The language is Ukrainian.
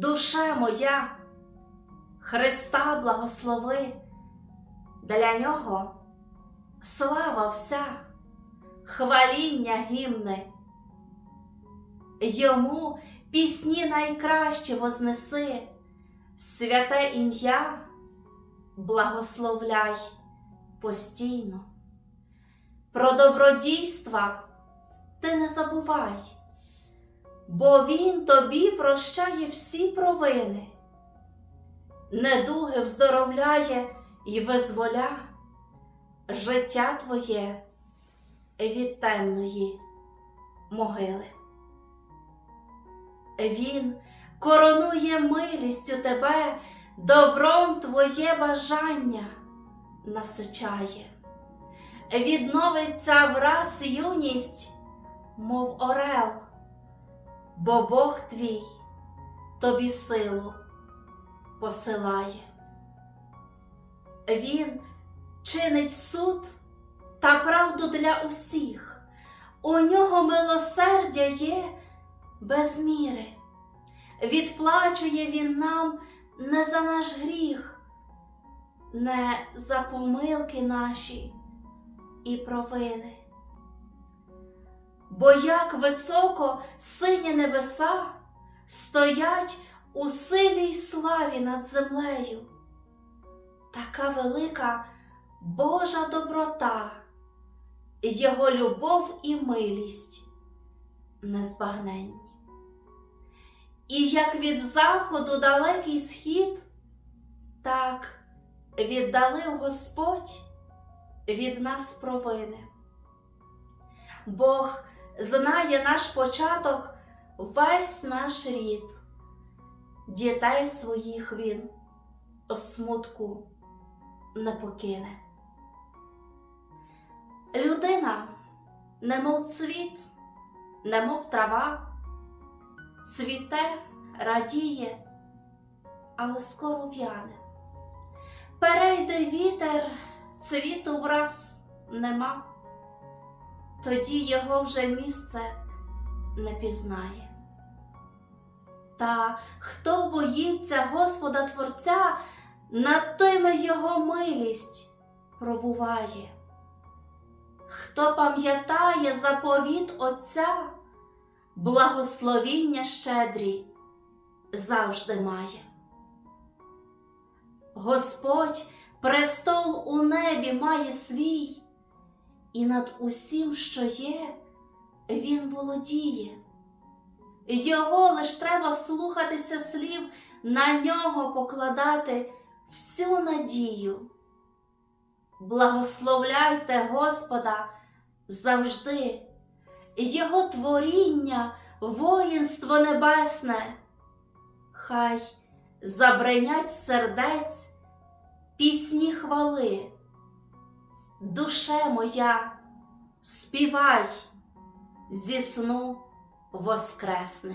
душе моя, Христа благослови, для нього слава вся, хваління гімни. Йому пісні найкращі вознеси, святе ім'я благословляй постійно. Про добродійства ти не забувай, бо Він тобі прощає всі провини, недуги вздоровляє і визволя життя твоє від темної могили. Він коронує милістю тебе, добром твоє бажання насичає, відновиться враз юність, мов орел, бо Бог твій тобі силу посилає. Він чинить суд та правду для усіх, у нього милосердя є без міри. Відплачує він нам не за наш гріх, не за помилки наші і провини. Бо як високо сині небеса стоять у силі й славі над землею, така велика Божа доброта, Його любов і милість незбагненні. І як від заходу далекий схід, так віддалив Господь від нас провини. Бог знає наш початок, весь наш рід, дітей своїх Він в смутку не покине. Людина, немов цвіт, немов трава, цвіте, радіє, але скоро в'яне. Перейде вітер, цвіту враз нема, тоді його вже місце не пізнає. Та хто боїться Господа Творця, над тими його милість пробуває. Хто пам'ятає заповіт Отця, благословіння щедрі завжди має. Господь престол у небі має свій, і над усім, що є, Він володіє. Його лиш треба слухатися слів, на нього покладати всю надію. Благословляйте Господа завжди, Його творіння, воїнство небесне, хай забринять сердець пісні хвали. Душе моя, співай, зі сну воскресне.